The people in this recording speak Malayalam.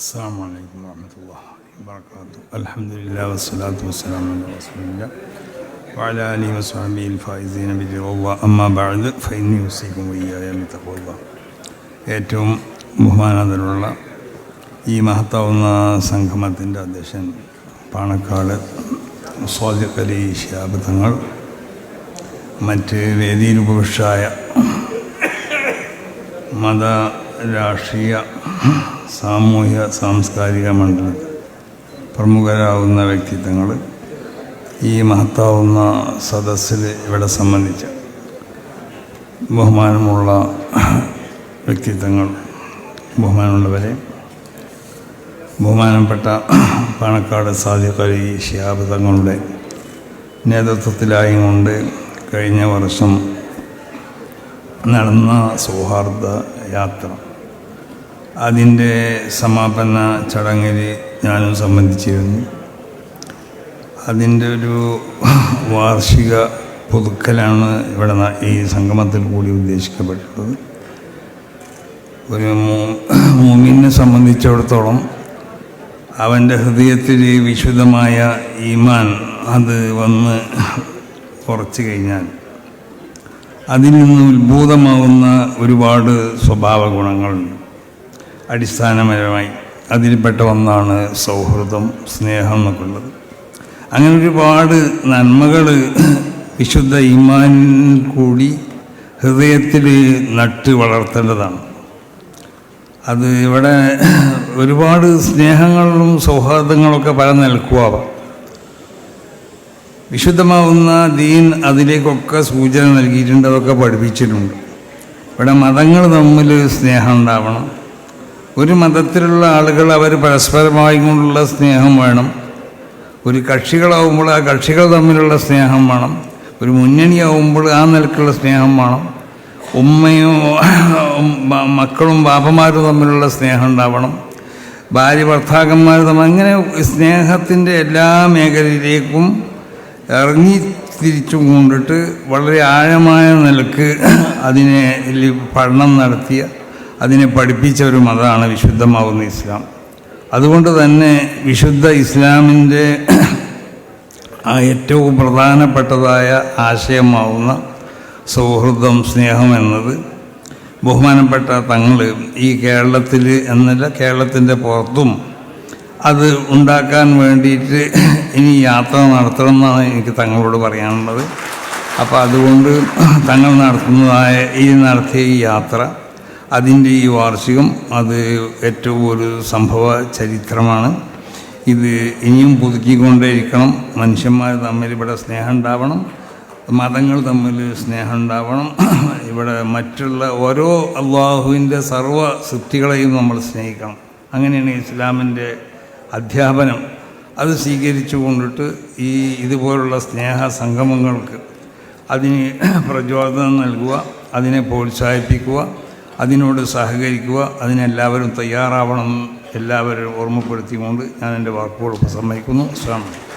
السلام عليكم ورحمة الله وبركاته الحمد لله والصلاة والسلام على رسول الله وعلى آله وصحبه الفائزين برضا الله أما بعد فإني أوصيكم وإياي بتقوى الله ഏറ്റവും ബഹുമാനതലുള്ള ഈ മഹത്താവുന്ന സംഗമത്തിൻ്റെ അധ്യക്ഷൻ പാണക്കാട് സ്വാദിഖ് അലി ഷിയാബ് തങ്ങൾ മറ്റ് വേദിയിൽ ഉപവിഷ്ടായ മത രാഷ്ട്രീയ സാമൂഹ്യ സാംസ്കാരിക മണ്ഡലത്തിൽ പ്രമുഖരാകുന്ന വ്യക്തിത്വങ്ങൾ ഈ മഹത്താവുന്ന സദസ്സിൽ ഇവിടെ സംബന്ധിച്ച ബഹുമാനമുള്ള വ്യക്തിത്വങ്ങൾ ബഹുമാനമുള്ളവരെ ബഹുമാനപ്പെട്ട പാണക്കാട് അലി ഷിയാബ് തങ്ങളുടെ നേതൃത്വത്തിലായി കൊണ്ട് കഴിഞ്ഞ വർഷം നടന്ന സൗഹാർദ്ദ യാത്ര അതിന്റെ സമാപന ചടങ്ങിൽ ഞാനും സംബന്ധിച്ചിരുന്നു. അതിന്റെ ഒരു വാർഷിക പുതുക്കലാണ് ഇവിടെ ഈ സംഗമത്തിൽ കൂടി ഉദ്ദേശിക്കപ്പെട്ടിട്ടുള്ളത്. ഒരു മൂമിനെ സംബന്ധിച്ചിടത്തോളം അവന്റെ ഹൃദയത്തിൽ വിശുദ്ധമായ ഈമാൻ അത് വന്ന് കുറച്ച് കഴിഞ്ഞാൽ അതിൽ നിന്ന് ഉത്ഭൂതമാവുന്ന ഒരുപാട് സ്വഭാവ ഗുണങ്ങളുണ്ട് അടിസ്ഥാനപരമായി അതിൽപ്പെട്ട ഒന്നാണ് സൗഹൃദം സ്നേഹം എന്നൊക്കെ ഉള്ളത് അങ്ങനെ ഒരുപാട് നന്മകൾ വിശുദ്ധ ഈമാൻ കൂടി ഹൃദയത്തിൽ നട്ട് വളർത്തേണ്ടതാണ്. അത് ഇവിടെ ഒരുപാട് സ്നേഹങ്ങളും സൗഹാർദ്ദങ്ങളൊക്കെ പല നിൽക്കുവാവാം വിശുദ്ധമാവുന്ന ദീൻ അതിലേക്കൊക്കെ സൂചന നൽകിയിട്ടുണ്ട് അതൊക്കെ പഠിപ്പിച്ചിട്ടുണ്ട്. ഇവിടെ മതങ്ങൾ തമ്മിൽ സ്നേഹം ഉണ്ടാവണം. ഒരു മതത്തിലുള്ള ആളുകൾ അവർ പരസ്പരമായി കൊണ്ടുള്ള സ്നേഹം വേണം. ഒരു കക്ഷികളാവുമ്പോൾ ആ കക്ഷികൾ തമ്മിലുള്ള സ്നേഹം വേണം. ഒരു മുന്നണിയാവുമ്പോൾ ആ നിലക്കുള്ള സ്നേഹം വേണം. ഉമ്മയും മക്കളും ബാപ്പമാരും തമ്മിലുള്ള സ്നേഹം ഉണ്ടാവണം. ഭാര്യ ഭർത്താക്കന്മാർ തമ്മിൽ അങ്ങനെ സ്നേഹത്തിന്റെ എല്ലാ മേഖലയിലേക്കും ഇറങ്ങി തിരിച്ചു കൊണ്ടിട്ട് വളരെ ആഴമായ നിലയ്ക്ക് അതിനെ പഠനം നടത്തിയ അതിനെ പഠിപ്പിച്ച ഒരു മതമാണ് വിശുദ്ധമാവുന്ന ഇസ്ലാം. അതുകൊണ്ട് തന്നെ വിശുദ്ധ ഇസ്ലാമിന്റെ ഏറ്റവും പ്രധാനപ്പെട്ടതായ ആശയമാവുന്ന സൗഹൃദം സ്നേഹം എന്നത് ബഹുമാനപ്പെട്ട തങ്ങൾ ഈ കേരളത്തിൽ എന്നല്ല കേരളത്തിന്റെ പുറത്തും അത് ഉണ്ടാക്കാൻ വേണ്ടിയിട്ട് ഇനി യാത്ര നടത്തണം എന്നാണ് എനിക്ക് തങ്ങളോട് പറയാനുള്ളത്. അപ്പോൾ അതുകൊണ്ട് തങ്ങൾ നടത്തുന്നതായ ഈ നടത്തിയ ഈ യാത്ര അതിന്റെ ഈ വാർഷികം അത് ഏറ്റവും ഒരു സംഭവ ചരിത്രമാണ്. ഇത് ഇനിയും പുതുക്കിക്കൊണ്ടേയിരിക്കണം. മനുഷ്യന്മാർ തമ്മിൽ ഇവിടെ സ്നേഹം ഉണ്ടാവണം. മതങ്ങൾ തമ്മിൽ സ്നേഹം ഉണ്ടാവണം. ഇവിടെ മറ്റുള്ള ഓരോ അള്ളാഹുവിന്റെ സർവ സൃഷ്ടികളെയും നമ്മൾ സ്നേഹിക്കണം. അങ്ങനെയാണ് ഇസ്ലാമിന്റെ അധ്യാപനം. അത് സ്വീകരിച്ചു കൊണ്ടിട്ട് ഈ ഇതുപോലുള്ള സ്നേഹ സംഗമങ്ങൾക്ക് അതിന് പ്രചോദനം നൽകുക അതിനെ പ്രോത്സാഹിപ്പിക്കുക. അതിനോട് സഹകരിക്കുക അതിനെല്ലാവരും തയ്യാറാവണം എല്ലാവരും ഓർമ്മപ്പെടുത്തിക്കൊണ്ട് ഞാൻ എന്റെ വാക്കുകൾ ഉപസംഹരിക്കുന്നു വലൈക്കും